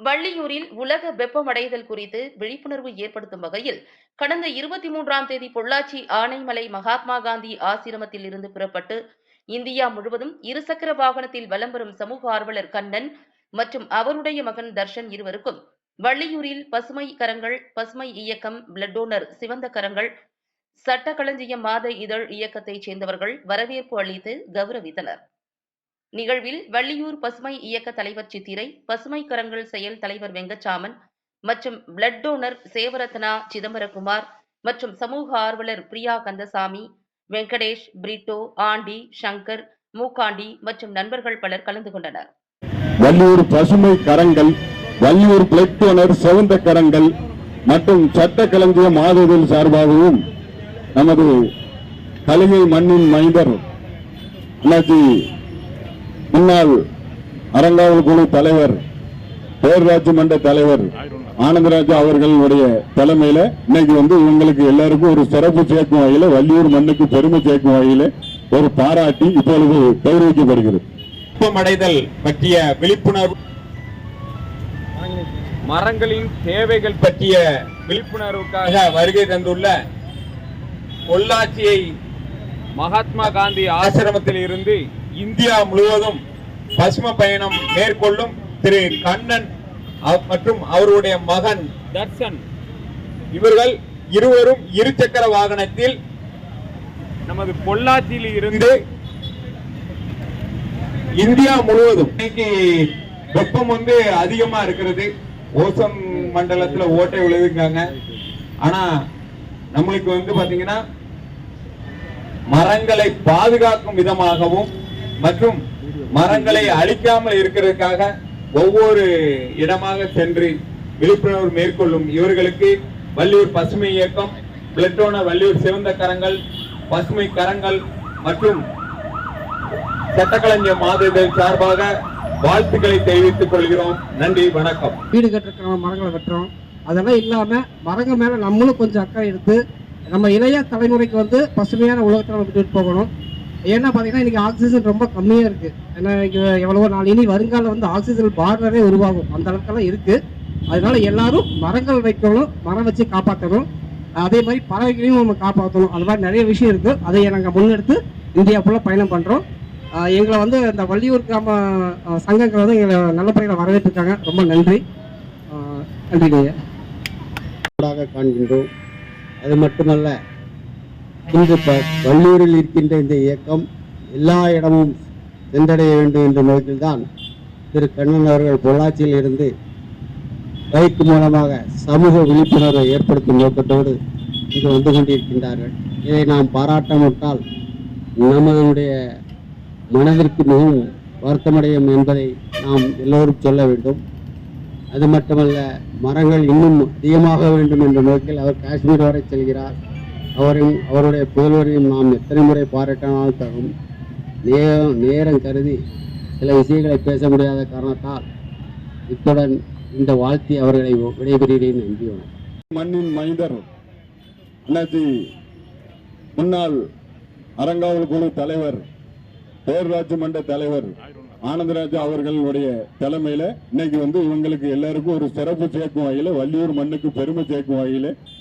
வள்ளியூரில் உலக வெப்பமடைதல் குறித்து விழிப்புணர்வு ஏற்படுத்தும் வகையில் கடந்த இருபத்தி மூன்றாம் தேதி பொள்ளாச்சி ஆனைமலை மகாத்மா காந்தி ஆசிரமத்தில் இருந்து புறப்பட்டு இந்தியா முழுவதும் இருசக்கர வாகனத்தில் வலம் வரும் சமூக ஆர்வலர் கண்ணன் மற்றும் அவருடைய மகன் தர்ஷன் இருவருக்கும் வள்ளியூரில் பசுமை கரங்கள் பசுமை இயக்கம் பிளட் டோனர் சிவந்த கரங்கள் சட்ட களஞ்சியம் மாத இதழ் இயக்கத்தைச் சேர்ந்தவர்கள் வரவேற்பு அளித்து கௌரவித்தனர். நிகழ்வில் வள்ளியூர் பசுமை இயக்க தலைவர் சித்திரை பசுமை கரங்கள் செயல் தலைவர் வெங்கச்சாமன் மற்றும் பிளட் டோனர் சேவரத்னா சிதம்பரகுமார் மற்றும் சமூக ஆர்வலர் பிரியா கந்தசாமி வெங்கடேஷ் பிரிட்டோ ஆண்டி சங்கர் மூக்காண்டி மற்றும் நண்பர்கள் பலர் கலந்து கொண்டனர். வள்ளியூர் பசுமை கரங்கள் வள்ளியூர் பிளட் டோனர் சிவந்த கரங்கள் மற்றும் சட்ட கலைஞர் மாதவில் சார்பாகவும் நமது கலிகை மண்ணின் மைந்தர் அண்ணாச்சி முன்னாள் அறங்காவல் குழு தலைவர் பேரூராட்சி மன்ற தலைவர் ஆனந்தராஜா அவர்களுடைய தலைமையில இன்னைக்கு வந்து இவங்களுக்கு எல்லாருக்கும் ஒரு சிறப்பு சேர்க்கும் வகையில வள்ளியூர் மண்ணுக்கு பெருமை சேர்க்கும் வகையில ஒரு பாராட்டி இப்பொழுது கௌரவிக்கப்படுகிறது. வெப்பமடைதல் பற்றிய விழிப்புணர்வு மரங்களின் தேவைகள் பற்றிய விழிப்புணர்வுக்காக வருகை தந்துள்ள பொள்ளாச்சியை மகாத்மா காந்தி ஆசிரமத்தில் இருந்து இந்தியா முழுவதும் பசும பயணம் மேற்கொள்ளும் திரு கண்ணன் மற்றும் அவருடைய மகன் தர்ஷன் இவர்கள் இருவரும் இருசக்கர வாகனத்தில் நமது பொள்ளாச்சியில் இருந்து இந்தியா முழுவதும். இன்னைக்கு வெப்பம் வந்து அதிகமா இருக்கிறது. ஓசோன் மண்டலத்துல ஓட்டை விழுதுங்காங்க ஆனா நம்மளுக்கு வந்து பாத்தீங்கன்னா மரங்களை பாதுகாக்கும் விதமாகவும் மற்றும் மரங்களை அழிக்காமல் இருக்கிறதுக்காக ஒவ்வொரு இடமாக சென்று விழிப்புணர்வு மேற்கொள்ளும் இவர்களுக்கு வள்ளியூர் பசுமை இயக்கம் பிளட்டோன வள்ளியூர் சிவந்த கரங்கள் பசுமை கரங்கள் மற்றும் சட்டக்கலைஞர் மாதிரிகள் சார்பாக வாழ்த்துக்களை தெரிவித்துக் கொள்கிறோம். நன்றி வணக்கம். வீடு கட்டுறதுக்கான மரங்களை வெட்டுறோம். அதெல்லாம் இல்லாமல் மரங்க மேலே நம்மளும் கொஞ்சம் அக்கறை எடுத்து நம்ம இளைய தலைமுறைக்கு வந்து பசுமையான உலகத்தை நம்ம போகணும். ஏன்னா பார்த்தீங்கன்னா இன்றைக்கி ஆக்சிஜன் ரொம்ப கம்மியாக இருக்குது ஏன்னா இங்கே எவ்வளவோ நாள் இனி வருங்காலம் வந்து ஆக்சிஜன் பார்டரே உருவாகும். அந்த அளவுக்கெல்லாம் இருக்குது அதனால எல்லாரும் மரங்கள் வைக்கணும் மரம் வச்சு காப்பாற்றணும் அதே மாதிரி பறவைகளையும் நம்ம காப்பாற்றணும் அந்த மாதிரி நிறைய விஷயம் இருக்குது அதை நாங்கள் முன்னெடுத்து இந்தியா ஃபுல்லாக பயணம் பண்ணுறோம் எங்களை வந்து இந்த வள்ளியூர் கிராம சங்கங்கள் வந்து எங்களை நல்ல முறையில் வரவேற்றிருக்காங்க. ரொம்ப நன்றி. ஆஹ், நன்றிங்க காண்கின்றோம். அது மட்டுமல்ல இன்று வள்ளியூரில் இருக்கின்ற இந்த இயக்கம் எல்லா இடமும் சென்றடைய வேண்டும் என்ற நோக்கில்தான் திரு கண்ணன் அவர்கள் பொள்ளாச்சியில் இருந்து பைக் மூலமாக சமூக விழிப்புணர்வை ஏற்படுத்தும் நோக்கத்தோடு இங்கு வந்து கொண்டிருக்கின்றார்கள். இதை நாம் பாராட்டமிட்டால் நம்மளுடைய மனதிற்கு மிகவும் வருத்தமடையும் என்பதை நாம் எல்லோரும் சொல்ல வேண்டும். அது மட்டுமல்ல மரங்கள் இன்னும் அதிகமாக வேண்டும் என்ற நோக்கில் அவர் காஷ்மீர் வரை செல்கிறார். அவரையும் அவருடைய புதல்வரையும் நாம் எத்தனை முறை பாராட்டினாலும் தகும் நேரம் நேரம் கருதி சில விஷயங்களை பேச முடியாத காரணத்தால் இத்துடன் இந்த வாழ்த்தி அவர்களை விடைபெறுகிறேன். நன்றி வணக்கம். மண்ணின் மைந்தர் அண்ணாச்சி முன்னாள் அறங்காவல் குழு தலைவர் பேரூராட்சி மன்ற தலைவர் ஆனந்தராஜா அவர்களுடைய தலைமையில இன்னைக்கு வந்து இவங்களுக்கு எல்லாருக்கும் ஒரு சிறப்பு சேர்க்கும் வகையில் வள்ளியூர் மண்ணுக்கு பெருமை சேர்க்கும் வகையில்